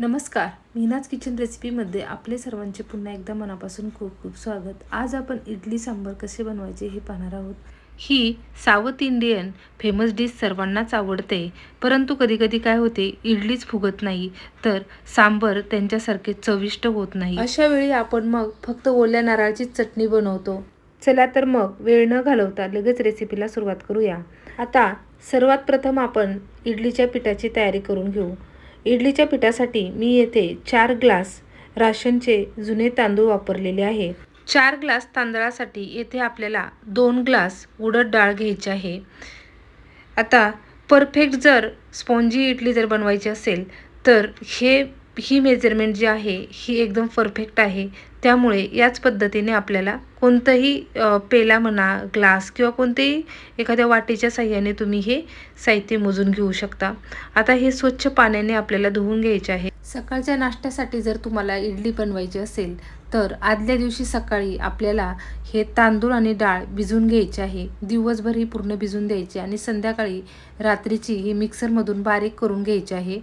नमस्कार. मीनाज किचन रेसिपीमध्ये आपले सर्वांचे पुन्हा एकदा मनापासून खूप खूप स्वागत. आज आपण इडली सांबर कसे बनवायचे हे पाहणार आहोत. ही साऊथ इंडियन फेमस डिश सर्वांनाच आवडते. परंतु कधीकधी काय होते इडलीच फुगत नाही तर सांबर त्यांच्यासारखे चविष्ट होत नाही. अशा वेळी आपण मग फक्त ओल्या नारळाचीच चटणी बनवतो. चला तर मग वेळ न घालवता लगेच रेसिपीला सुरुवात करूया. आता सर्वात प्रथम आपण इडलीच्या पिठाची तयारी करून घेऊ. इडलीच्या पिठासाठी मी येथे चार ग्लास राशनचे जुने तांदूळ वापरलेले आहे. चार ग्लास तांदळासाठी येथे आपल्याला दोन ग्लास उडद डाळ घ्यायची आहे. आता परफेक्ट जर स्पॉन्जी इडली जर बनवायची असेल तर हे ही मेजरमेंट जी आहे ही एकदम परफेक्ट आहे. त्यामुळे याच पद्धतीने आपल्याला कोणतंही पेला म्हणा ग्लास किंवा कोणतेही एखाद्या वाटीच्या साह्याने तुम्ही हे साहित्य मोजून घेऊ शकता. आता हे स्वच्छ पाण्याने आपल्याला धुवून घ्यायचे आहे. सकाळच्या नाश्त्यासाठी जर तुम्हाला इडली बनवायची असेल तर आदल्या दिवशी सकाळी आपल्याला हे तांदूळ आणि डाळ भिजून घ्यायचे आहे. दिवसभर ही पूर्ण भिजून द्यायची आणि संध्याकाळी रात्रीची ही मिक्सरमधून बारीक करून घ्यायची आहे.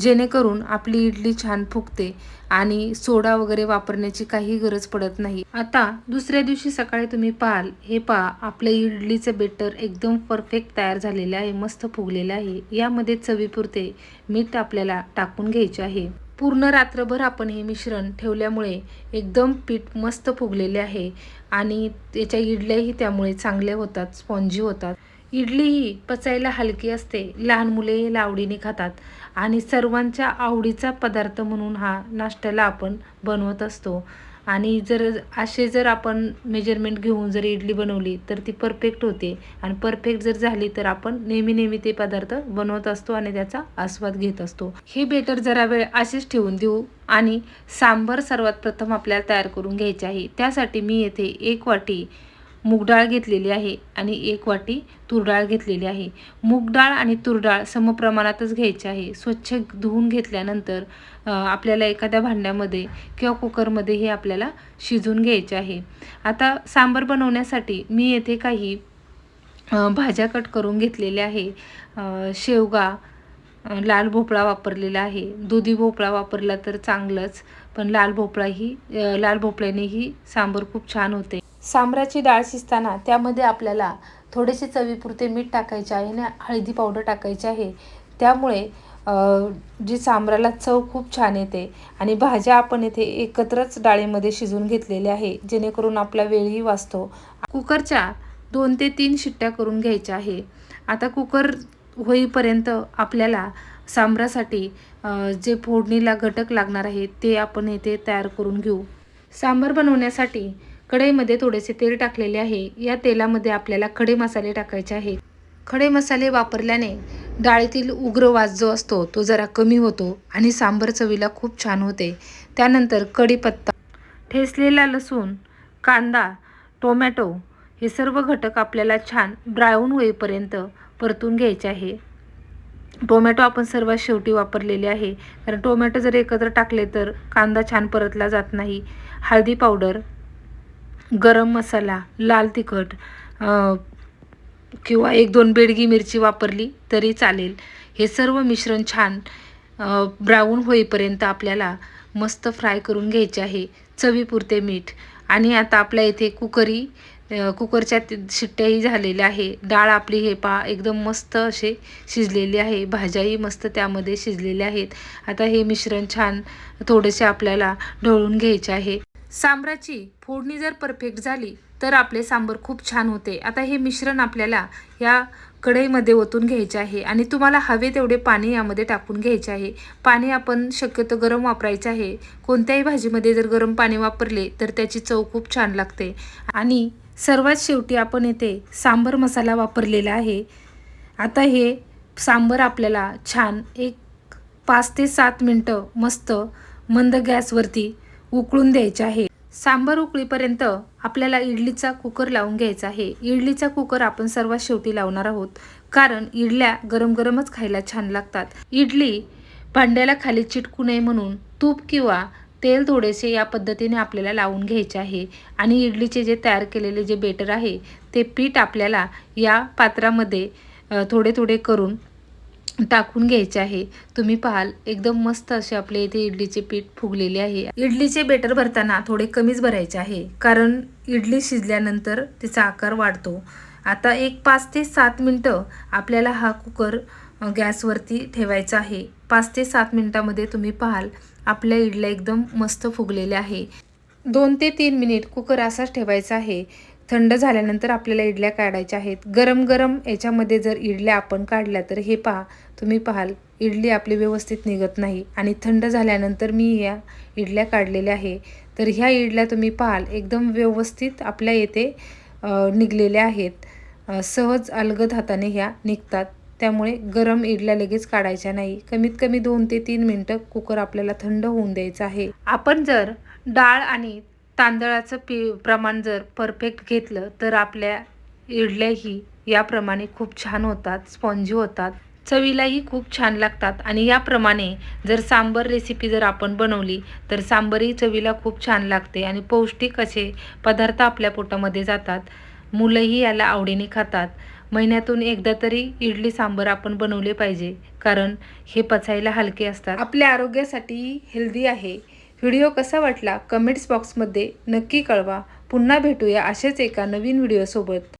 जेणेकरून आपली इडली छान फुगते आणि सोडा वगैरे वापरण्याची काही गरज पडत नाही. आता दुसऱ्या दिवशी सकाळी तुम्ही पाहाल हे पहा आपलं इडलीचं बेटर एकदम परफेक्ट तयार झालेलं आहे मस्त फुगलेलं आहे. यामध्ये चवीपुरते मीठ आपल्याला टाकून घ्यायचे आहे. पूर्ण रात्रभर आपण हे मिश्रण ठेवल्यामुळे एकदम पीठ मस्त फुगलेले आहे आणि त्याच्या इडल्याही त्यामुळे चांगल्या होतात स्पॉन्जी होतात. इडली ही पचायला हलकी असते. लहान मुले लावडीने खातात. आणि सर्वांच्या आवडीचा पदार्थ म्हणून हा नाश्त्याला आपण बनवत असतो. आणि जर असे जर आपण मेजरमेंट घेऊन जर इडली बनवली तर ती परफेक्ट होते. आणि परफेक्ट जर झाली तर आपण नेहमी नेहमी ते पदार्थ बनवत असतो आणि त्याचा आस्वाद घेत असतो. हे बेटर जरा वेळ असेच ठेवून देऊ. आणि सांबर सर्वात प्रथम आपल्याला तयार करून घ्यायचे आहे. त्यासाठी मी येथे एक वाटी मूग डाळ घेतलेली आहे आणि एक वाटी तूर डाळ घेतलेली आहे. मूग डाळ आणि तूर डाळ समप्रमाणातच घ्यायची आहे. स्वच्छ धुवून घेतल्यानंतर आपल्याला एखाद्या भांड्यामध्ये किंवा कुकरमध्ये हे आपल्याला शिजून घ्यायचे आहे. आता सांबर बनवण्यासाठी मी येथे काही भाज्या कट करून घेतलेल्या आहे. शेवगा लाल भोपळा वापरलेला आहे. दुधी भोपळा वापरला तर चांगलंच पण लाल भोपळाही लाल भोपळ्यानेही सांबर खूप छान होते. सांबराची डाळ शिजताना त्यामध्ये आपल्याला थोडेसे चवीपुरते मीठ टाकायचे आहे आणि हळदी पावडर टाकायची आहे. त्यामुळे जी सांबराला चव खूप छान येते आणि भाज्या आपण इथे एकत्रच डाळीमध्ये शिजून घेतलेल्या आहे जेणेकरून आपला वेळही वाचतो. कुकरच्या दोन ते तीन शिट्ट्या करून घ्यायच्या आहे. आता कुकर होईपर्यंत आपल्याला सांबरासाठी जे फोडणीला घटक लागणार आहे ते आपण इथे तयार करून घेऊ. सांबर बनवण्यासाठी कढईमध्ये थोडेसे तेल टाकलेले आहे. या तेलामध्ये आपल्याला खडे मसाले टाकायचे आहे खडे मसाले वापरल्याने डाळीतील उग्र वास जो असतो तो जरा कमी होतो आणि सांबर चवीला खूप छान होते. त्यानंतर कढीपत्ता ठेसलेला लसूण कांदा टोमॅटो हे सर्व घटक आपल्याला छान ब्राऊन होईपर्यंत परतून घ्यायचे आहे. टोमॅटो आपण सर्वात शेवटी वापरलेले आहे. कारण टोमॅटो जर एकत्र टाकले तर कांदा छान परतला जात नाही. हळदी पावडर गरम मसाला लाल तिखट किंवा एक दोन बेडगी मिरची वापरली तरी चालेल. हे सर्व मिश्रण छान ब्राऊन होईपर्यंत आपल्याला मस्त फ्राय करून घ्यायचे आहे. चवीपुरते मीठ. आणि आता आपल्या इथे कुकरी कुकरच्या शिट्ट्याही झालेल्या आहे. डाळ आपली हे पा एकदम मस्त असे शिजलेली आहे. भाज्याही मस्त त्यामध्ये शिजलेल्या आहेत. आता हे मिश्रण छान थोडेसे आपल्याला ढवळून घ्यायचे आहे. सांबराची फोडणी जर परफेक्ट झाली तर आपले सांबर खूप छान होते. आता हे मिश्रण आपल्याला या कढईमध्ये ओतून घ्यायचे आहे आणि तुम्हाला हवे तेवढे पाणी यामध्ये टाकून घ्यायचे आहे. पाणी आपण शक्यतो गरम वापरायचे आहे. कोणत्याही भाजीमध्ये जर गरम पाणी वापरले तर त्याची चव खूप छान लागते. आणि सर्वात शेवटी आपण येथे सांबर मसाला वापरलेला आहे. आता हे सांबर आपल्याला छान एक पाच ते सात मिनटं मस्त मंद गॅसवरती उकळून द्यायचे आहे. सांबर उकळीपर्यंत आपल्याला इडलीचा कुकर लावून घ्यायचा आहे. इडलीचा कुकर आपण सर्वात शेवटी लावणार आहोत. कारण इडल्या गरम गरमच खायला छान लागतात. इडली भांड्याला खाली चिटकू नये म्हणून तूप किंवा तेल थोडेसे या पद्धतीने आपल्याला लावून घ्यायचे आहे. आणि इडलीचे जे तयार केलेले जे बेटर आहे ते पीठ आपल्याला या पात्रामध्ये थोडे थोडे करून टाकून घ्यायचे आहे. तुम्ही पाहाल एकदम मस्त असे आपले इथे इडलीचे पीठ फुगलेले आहे. इडलीचे बेटर भरताना थोडे कमीच भरायचे आहे कारण इडली शिजल्यानंतर तिचा आकार वाढतो. आता एक पाच ते सात मिनटं आपल्याला हा कुकर गॅसवरती ठेवायचा आहे. पाच ते सात मिनटामध्ये तुम्ही पाहाल आपल्या इडल्या एकदम मस्त फुगलेल्या आहे. दोन ते तीन मिनिट कुकर असाच ठेवायचा आहे. थंड झाल्यानंतर आपल्याला इडल्या काढायच्या आहेत. गरम गरम याच्यामध्ये जर इडल्या आपण काढल्या तर हे पहा तुम्ही पाहाल इडली आपली व्यवस्थित निघत नाही आणि थंड झाल्यानंतर मी या इडल्या काढलेल्या आहे. तर ह्या इडल्या तुम्ही पाहाल एकदम व्यवस्थित आपल्या येथे निघलेल्या आहेत. सहज अलगद हाताने ह्या निघतात. त्यामुळे गरम इडल्या लगेच काढायच्या नाही. कमीत कमी दोन ते तीन मिनटं कुकर आपल्याला थंड होऊन द्यायचं आहे. आपण जर डाळ आणि तांदळाचं पी प्रमाण जर परफेक्ट घेतलं तर आपल्या इडल्याही याप्रमाणे खूप छान होतात स्पॉन्जी होतात. चवीलाही खूप छान लागतात. आणि याप्रमाणे जर सांबर रेसिपी जर आपण बनवली तर सांबरही चवीला खूप छान लागते. आणि पौष्टिक असे पदार्थ आपल्या पोटामध्ये जातात. मुलंही याला आवडीने खातात. महिन्यातून एकदा तरी इडली सांबर आपण बनवले पाहिजे. कारण हे पचायला हलके असतात. आपल्या आरोग्यासाठी हेल्दी आहे. व्हिडिओ कसा वाटला कमेंट्स बॉक्समध्ये नक्की कळवा. पुन्हा भेटूया असेच एका नवीन व्हिडिओसोबत.